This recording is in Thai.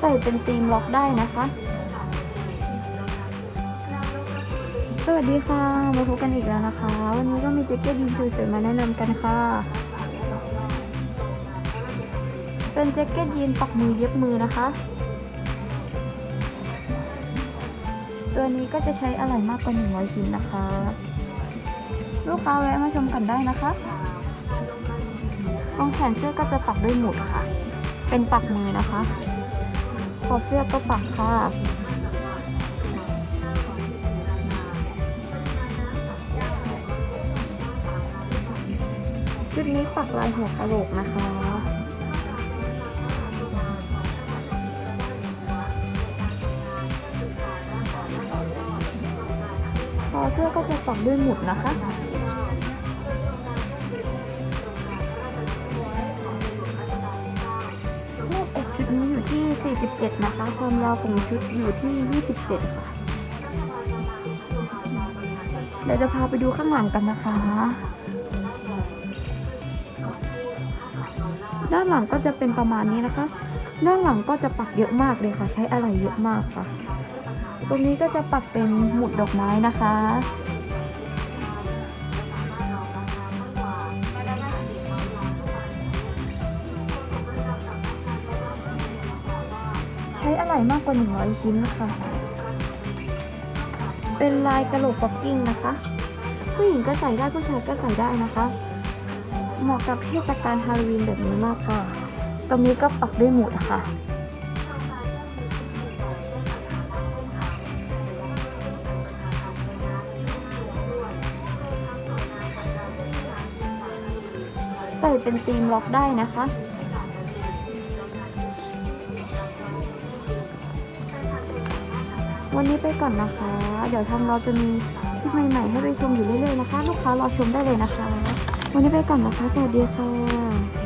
ใส่เป็นธีมล็อกได้นะคะ สวัสดีค่ะ มาพบกันอีกแล้วนะคะ วันนี้ก็มีแจ็คเก็ตยีนสวยๆมาแนะนำกันค่ะ เป็นแจ็คเก็ตยีนปักมือเย็บมือนะคะ ตัวนี้ก็จะใช้อะไหล่มากกว่า 100 ชิ้นนะคะ ลูกค้าแวะมาชมกันได้นะคะตรงแขนเสื้อก็จะปักด้วยหมุดค่ะ เป็นปักมือนะคะ ขอบเสื้อก็ปักค่ะ ชุดนี้ปักลายหัวกะโหลกนะคะคอเสื้อก็จะปักด้วยหมุดนะคะ นี้อยู่ที่ 47 นะคะ ความยาวของชุดอยู่ที่ 27 ค่ะ เดี๋ยวจะพาไปดูข้างหลังกันนะคะ ด้านหลังก็จะเป็นประมาณนี้นะคะ ด้านหลังก็จะปักเยอะมากเลยค่ะ ใช้อะไรเยอะมากค่ะ ตรงนี้ก็จะปักเป็นหมุดดอกไม้นะคะ ใช้อะไรมากกว่า 100 ชิ้นนะคะเป็นลายกระโหลกป๊อกกิ้งนะคะ ผู้หญิงก็ใส่ได้ผู้ชายก็ใส่ได้นะคะ เหมาะกับเทศกาลฮาโลวีนแบบนี้มากค่ะ ตรงนี้ก็ปักด้วยหมุดค่ะใส่เป็นธีมล็อกได้นะคะ วันนี้ไปก่อนนะคะ เดี๋ยวทางเราจะมีคลิปใหม่ๆให้ไปชมอยู่เรื่อยๆนะคะ ลูกค้ารอชมได้เลยนะคะ วันนี้ไปก่อนนะคะ สวัสดีค่ะ